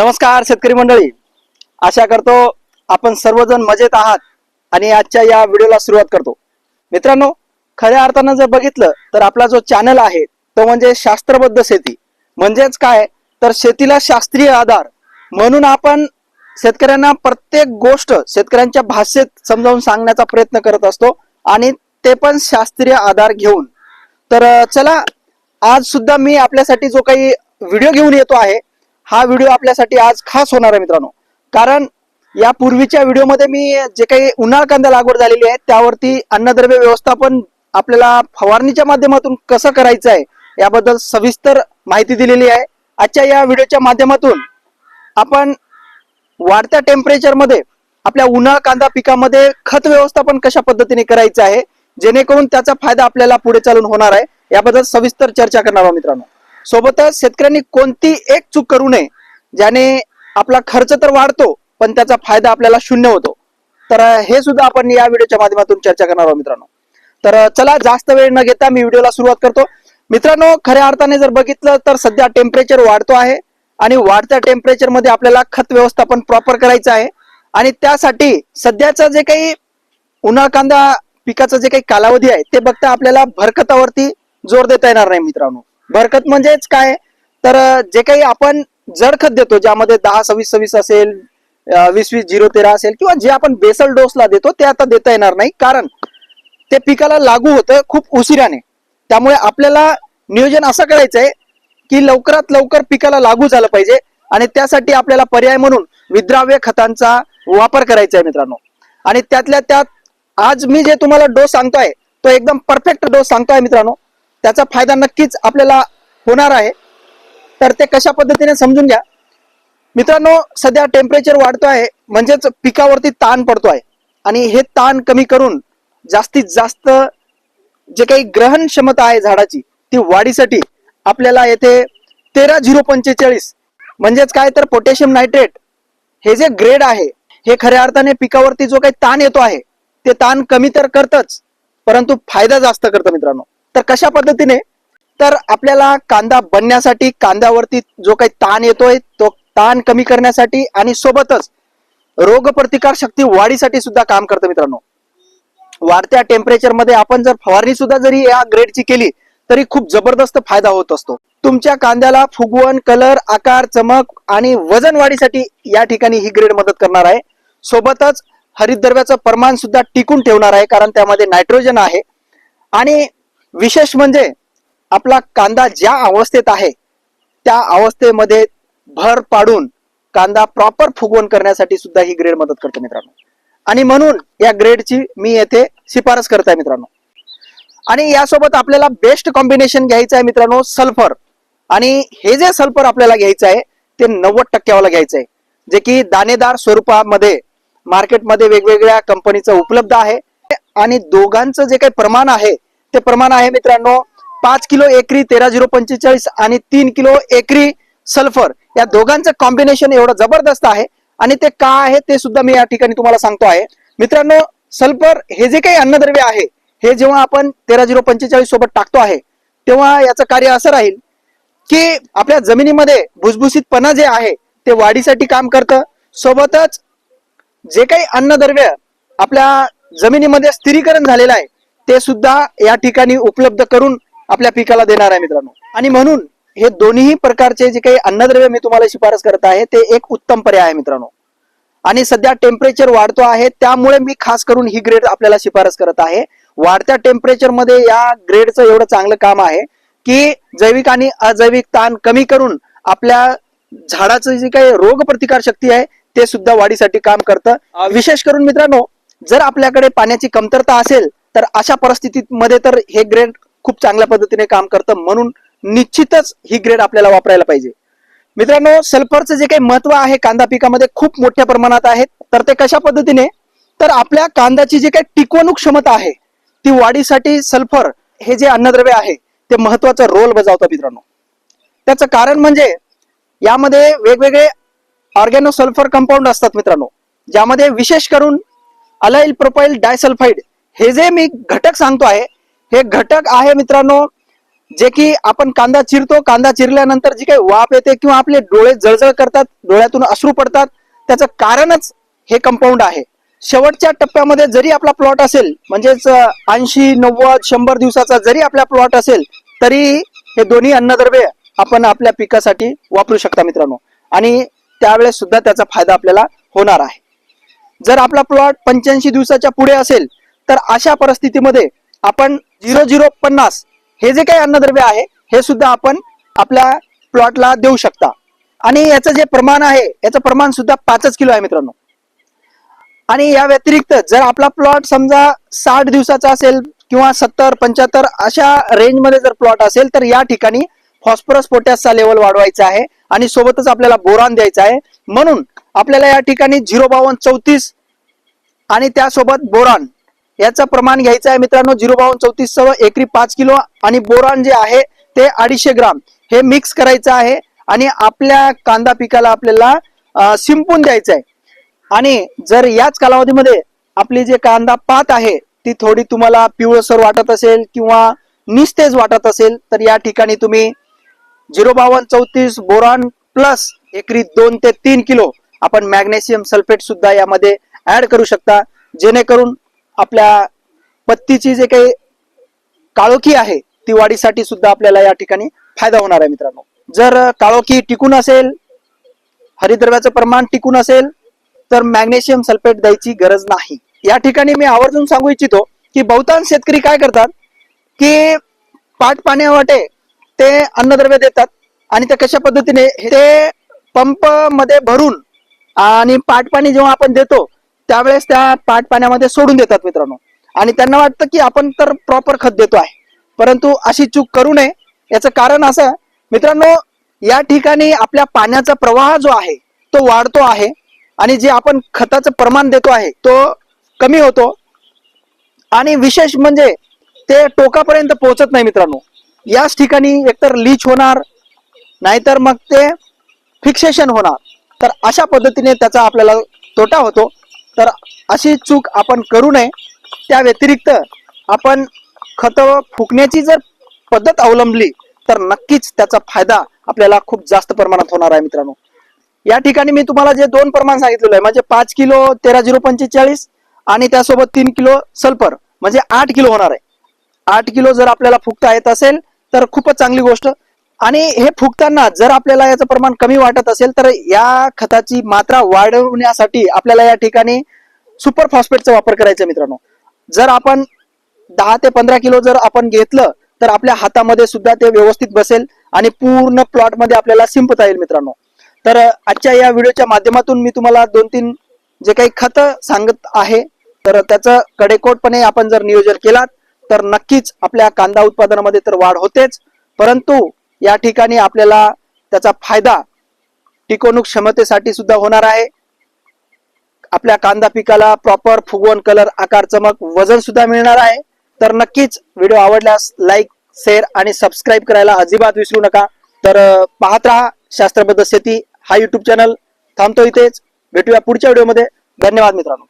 नमस्कार शेतकरी मंडळी. आशा करतो आपण सर्वजण मजेत आहात आणि आजच्या या व्हिडिओला सुरुवात करतो. मित्रांनो खऱ्या अर्थानं जर बघितलं तर आपला जो चॅनल आहे तो म्हणजे शास्त्रबद्ध शेती. म्हणजेच काय? तर शेतीला शास्त्रीय आधार म्हणून आपण शेतकऱ्यांना प्रत्येक गोष्ट शेतकऱ्यांच्या भाषेत समजावून सांगण्याचा प्रयत्न करत असतो आणि ते पण शास्त्रीय आधार घेऊन. तर चला आज सुद्धा मी आपल्यासाठी जो काही व्हिडिओ घेऊन येतो आहे हा व्हिडिओ आपल्यासाठी आज खास होणार आहे मित्रांनो. कारण या पूर्वीच्या व्हिडिओमध्ये मी जे काही उन्हाळ कांदा लागवड झालेली आहे त्यावरती अन्नद्रव्य व्यवस्थापन आपल्याला फवारणीच्या माध्यमातून कसं करायचं आहे याबद्दल सविस्तर माहिती दिलेली आहे. आजच्या या व्हिडिओच्या माध्यमातून आपण वाढत्या टेम्परेचरमध्ये आपल्या उन्हाळ कांदा पिकामध्ये खत व्यवस्थापन कशा पद्धतीने करायचं आहे जेणेकरून त्याचा फायदा आपल्याला पुढे चालून होणार आहे याबद्दल सविस्तर चर्चा करणार आहोत मित्रांनो. सोबतच शेतकऱ्यांनी कोणती एक चूक करू नये ज्याने आपला खर्च तर वाढतो पण त्याचा फायदा आपल्याला शून्य होतो. तर हे सुद्धा आपण या व्हिडिओच्या माध्यमातून चर्चा करणार आहोत मित्रांनो. तर चला जास्त वेळ न घेता मी व्हिडिओला सुरुवात करतो. मित्रांनो खऱ्या अर्थाने जर बघितलं तर सध्या टेम्परेचर वाढतो आहे आणि वाढत्या टेम्परेचरमध्ये आपल्याला खत व्यवस्थापन प्रॉपर करायचं आहे. आणि त्यासाठी सध्याचं जे काही उन्हाळ कांदा पिकाचा जे काही कालावधी आहे ते बघता आपल्याला भरकतावरती जोर देता येणार नाही मित्रांनो. बरकत म्हणजेच काय? तर जे काही आपण जड खत देतो ज्यामध्ये दहा सव्वीस सव्वीस असेल वीस वीस झिरो तेरा असेल किंवा जे आपण बेसल डोसला देतो ते आता देता येणार नाही. कारण ते पिकाला लागू होतं खूप उशिराने. त्यामुळे आपल्याला नियोजन असं करायचं आहे की लवकरात लवकर पिकाला लागू झालं पाहिजे आणि त्यासाठी आपल्याला पर्याय म्हणून विद्राव्य खतांचा वापर करायचा आहे मित्रांनो. आणि त्यातल्या त्यात आज मी जे तुम्हाला डोस सांगतोय तो एकदम परफेक्ट डोस सांगतोय मित्रांनो. त्याचा फायदा नक्कीच आपल्याला होणार आहे. तर ते कशा पद्धतीने समजून घ्या. मित्रांनो सध्या टेम्परेचर वाढतो आहे. म्हणजेच पिकावरती ताण पडतो आहे. आणि हे ताण कमी करून जास्तीत जास्त जे काही ग्रहण क्षमता आहे झाडाची ती वाढीसाठी आपल्याला येथे तेरा झिरो पंचेचाळीस म्हणजेच काय तर पोटॅशियम नायट्रेट हे जे ग्रेड आहे हे खऱ्या अर्थाने पिकावरती जो काही ताण येतो आहे ते ताण कमी तर करतच परंतु फायदा जास्त करतं मित्रांनो. तर कशा पद्धतीने? तर आपल्याला कांदा बनण्यासाठी कांद्यावरती जो काही ताण येतोय तो ताण कमी करण्यासाठी आणि सोबतच रोगप्रतिकार शक्ती वाढीसाठी सुद्धा काम करतं मित्रांनो. वाढत्या टेम्परेचरमध्ये आपण जर फवारणी सुद्धा जरी या ग्रेडची केली तरी खूप जबरदस्त फायदा होत असतो. तुमच्या कांद्याला फुगवण कलर आकार चमक आणि वजन वाढीसाठी या ठिकाणी ही ग्रेड मदत करणार आहे. सोबतच हरितद्रव्याचं प्रमाण सुद्धा टिकून ठेवणार आहे कारण त्यामध्ये नायट्रोजन आहे. आणि विशेष म्हणजे आपला कांदा ज्या अवस्थेत आहे त्या अवस्थेमध्ये भर पाडून कांदा प्रॉपर फुगवण करण्यासाठी सुद्धा ही ग्रेड मदत करते मित्रांनो. आणि म्हणून या ग्रेडची मी येथे शिफारस करत आहे मित्रांनो. आणि यासोबत आपल्याला बेस्ट कॉम्बिनेशन घ्यायचं आहे मित्रांनो सल्फर आणि हे जे सल्फर आपल्याला घ्यायचं आहे ते नव्वद टक्क्यावाला घ्यायचं आहे. जे की दाणेदार स्वरूपामध्ये मार्केटमध्ये वेगवेगळ्या कंपनीचं उपलब्ध आहे. आणि दोघांचं जे काही प्रमाण आहे ते प्रमाण आहे मित्रांनो. पाच किलो एकरी तेरा झिरो पंचेचाळीस आणि तीन किलो एकरी सल्फर. या दोघांचं कॉम्बिनेशन एवढं जबरदस्त आहे. आणि ते का आहे ते सुद्धा मी या ठिकाणी तुम्हाला सांगतो आहे. मित्रांनो सल्फर हे जे काही अन्नद्रव्य आहे हे जेव्हा आपण तेरा झिरो पंचेचाळीस सोबत टाकतो आहे तेव्हा याचं कार्य असं राहील की आपल्या जमिनीमध्ये भुसभुसीतपणा जे आहे ते वाढीसाठी काम करतं. सोबतच जे काही अन्नद्रव्य आपल्या जमिनीमध्ये स्थिरीकरण झालेलं आहे ते सुद्धा या ठिकाणी उपलब्ध करून आपल्या पिकाला देणार आहे मित्रांनो. आणि म्हणून हे दोन्ही प्रकारचे जे काही अन्नद्रव्य मी तुम्हाला शिफारस करत आहे ते एक उत्तम पर्याय आहे मित्रांनो. आणि सध्या टेम्परेचर वाढतो आहे त्यामुळे मी खास करून ही ग्रेड आपल्याला शिफारस करत आहे. वाढत्या टेम्परेचरमध्ये या ग्रेडचं एवढं चांगलं काम आहे की जैविक आणि अजैविक ताण कमी करून आपल्या झाडाचं जी काही रोग प्रतिकार शक्ती आहे ते सुद्धा वाढीसाठी काम करतं. विशेष करून मित्रांनो जर आपल्याकडे पाण्याची कमतरता असेल तर अशा परिस्थितीमध्ये तर हे ग्रेड खूप चांगल्या पद्धतीने काम करतं म्हणून निश्चितच ही ग्रेड आपल्याला वापरायला पाहिजे. मित्रांनो सल्फरचं जे काही महत्त्व आहे कांदा पिकामध्ये खूप मोठ्या प्रमाणात आहे तर ते कशा पद्धतीने? तर आपल्या कांद्याची जी काही टिकवणूक क्षमता आहे ती वाढीसाठी सल्फर हे जे अन्नद्रव्य आहे ते महत्त्वाचा रोल बजावतं मित्रांनो. त्याचं कारण म्हणजे यामध्ये वेगवेगळे ऑर्गॅनो सल्फर कंपाऊंड असतात मित्रांनो ज्यामध्ये विशेष करून अलाइल प्रोपाईल डायसल्फाईड हे जे मी घटक सांगतो आहे हे घटक आहे मित्रांनो जे की आपण कांदा चिरतो कांदा चिरल्यानंतर जी काही वाफ येते किंवा आपले डोळे जळजळ करतात डोळ्यातून अश्रू पडतात त्याचं कारणच हे कंपाऊंड आहे. शेवटच्या टप्प्यामध्ये जरी आपला प्लॉट असेल म्हणजेच ऐंशी नव्वद शंभर दिवसाचा जरी आपला प्लॉट असेल तरी हे दोन्ही अन्नद्रव्य आपण आपल्या पिकासाठी वापरू शकता मित्रांनो. आणि त्यावेळेस सुद्धा त्याचा फायदा आपल्याला होणार आहे. जर आपला प्लॉट पंच्याऐंशी दिवसाच्या पुढे असेल तर अशा परिस्थितीमध्ये आपण झिरो झिरो पन्नास हे जे काही अन्नद्रव्य आहे हे सुद्धा आपण आपल्या प्लॉटला देऊ शकता. आणि याचं जे प्रमाण आहे याचं प्रमाण सुद्धा पाचच किलो आहे मित्रांनो. आणि या व्यतिरिक्त जर आपला प्लॉट समजा साठ दिवसाचा असेल किंवा सत्तर पंच्याहत्तर अशा रेंजमध्ये जर प्लॉट असेल तर या ठिकाणी फॉस्फरस पोटॅसचा लेवल वाढवायचा आहे आणि सोबतच आपल्याला बोरान द्यायचा आहे. म्हणून आपल्याला या ठिकाणी झिरो बावन्न चौतीस आणि त्यासोबत बोरान याचं प्रमाण घ्यायचं आहे मित्रांनो झिरो बावन्न चौतीस सव एकरी पाच किलो आणि बोरान जे आहे ते अडीचशे ग्राम. हे मिक्स करायचं आहे आणि आपल्या कांदा पिकाला आपल्याला शिंपून द्यायचं आहे. आणि जर याच कालावधीमध्ये आपली जे कांदा पात आहे ती थोडी तुम्हाला पिवळसर वाटत असेल किंवा निस्तेज वाटत असेल तर या ठिकाणी तुम्ही झिरो बावन्न चौतीस बोरॉन प्लस एकरी दोन ते तीन किलो आपण मॅग्नेशियम सल्फेट सुद्धा यामध्ये ऍड करू शकता. जेणेकरून आपल्या पत्तीची जे काही काळोखी आहे ती वाढीसाठी सुद्धा आपल्याला या ठिकाणी फायदा होणार आहे मित्रांनो. जर काळोखी टिकून असेल हरिद्रव्याचं प्रमाण टिकून असेल तर मॅग्नेशियम सल्फेट द्यायची गरज नाही. या ठिकाणी मी आवर्जून सांगू इच्छितो की बहुतांश शेतकरी काय करतात की पाट पाण्यावाटे ते अन्नद्रव्य देतात आणि ते कशा पद्धतीने ते पंपमध्ये भरून आणि पाठ पाणी जेव्हा आपण देतो त्यावेळेस त्या पाट पाण्यामध्ये सोडून देतात मित्रांनो. आणि त्यांना वाटतं की आपण तर प्रॉपर खत देतो आहे. परंतु अशी चूक करू नये. याचं कारण असं मित्रांनो या ठिकाणी आपल्या पाण्याचा प्रवाह जो आहे तो वाढतो आहे. आणि जे आपण खताचं प्रमाण देतो आहे तो कमी होतो. आणि विशेष म्हणजे ते टोकापर्यंत पोहोचत नाही मित्रांनो. याच ठिकाणी एकतर लीच होणार नाहीतर मग ते फिक्सेशन होणार. तर अशा पद्धतीने त्याचा आपल्याला तोटा होतो. तर अशी चूक आपण करू नये. त्या व्यतिरिक्त आपण खत फुकण्याची जर पद्धत अवलंबली तर नक्कीच त्याचा फायदा आपल्याला खूप जास्त प्रमाणात होणार आहे मित्रांनो. या ठिकाणी मी तुम्हाला जे दोन प्रमाण सांगितलेलं आहे म्हणजे पाच किलो तेरा झिरो पंचेचाळीस आणि त्यासोबत तीन किलो सल्फर म्हणजे आठ किलो होणार आहे. आठ किलो जर आपल्याला फुकता येत असेल तर खूपच चांगली गोष्ट. आणि हे फुकताना जर आपल्याला याचं प्रमाण कमी वाटत असेल तर या खताची मात्रा वाढवण्यासाठी आपल्याला या ठिकाणी सुपर फॉस्फेटचा वापर करायचा मित्रांनो. जर आपण दहा ते पंधरा किलो जर आपण घेतलं तर आपल्या हातामध्ये सुद्धा ते व्यवस्थित बसेल आणि पूर्ण प्लॉटमध्ये आपल्याला सिंपता येईल मित्रांनो. तर आजच्या या व्हिडिओच्या माध्यमातून मी तुम्हाला दोन तीन जे काही खत सांगत आहे तर त्याचं कडेकोटपणे आपण जर नियोजन केलात तर नक्कीच आपल्या कांदा उत्पादनामध्ये तर वाढ होतेच परंतु या ठिकाणी आपल्याला त्याचा फायदा टिकवणूक क्षमतेसाठी सुद्धा होणार आहे. आपल्या कांदा पिकाला प्रॉपर फुगवण कलर आकार चमक वजन सुद्धा मिळणार आहे. तर नक्कीच व्हिडिओ आवडल्यास लाईक शेअर आणि सबस्क्राईब करायला अजिबात विसरू नका. तर पाहत राहा शास्त्रबद्ध शेती. हा युट्यूब चॅनल थांबतो इथेच. भेटूया पुढच्या व्हिडिओमध्ये धन्यवाद मित्रांनो.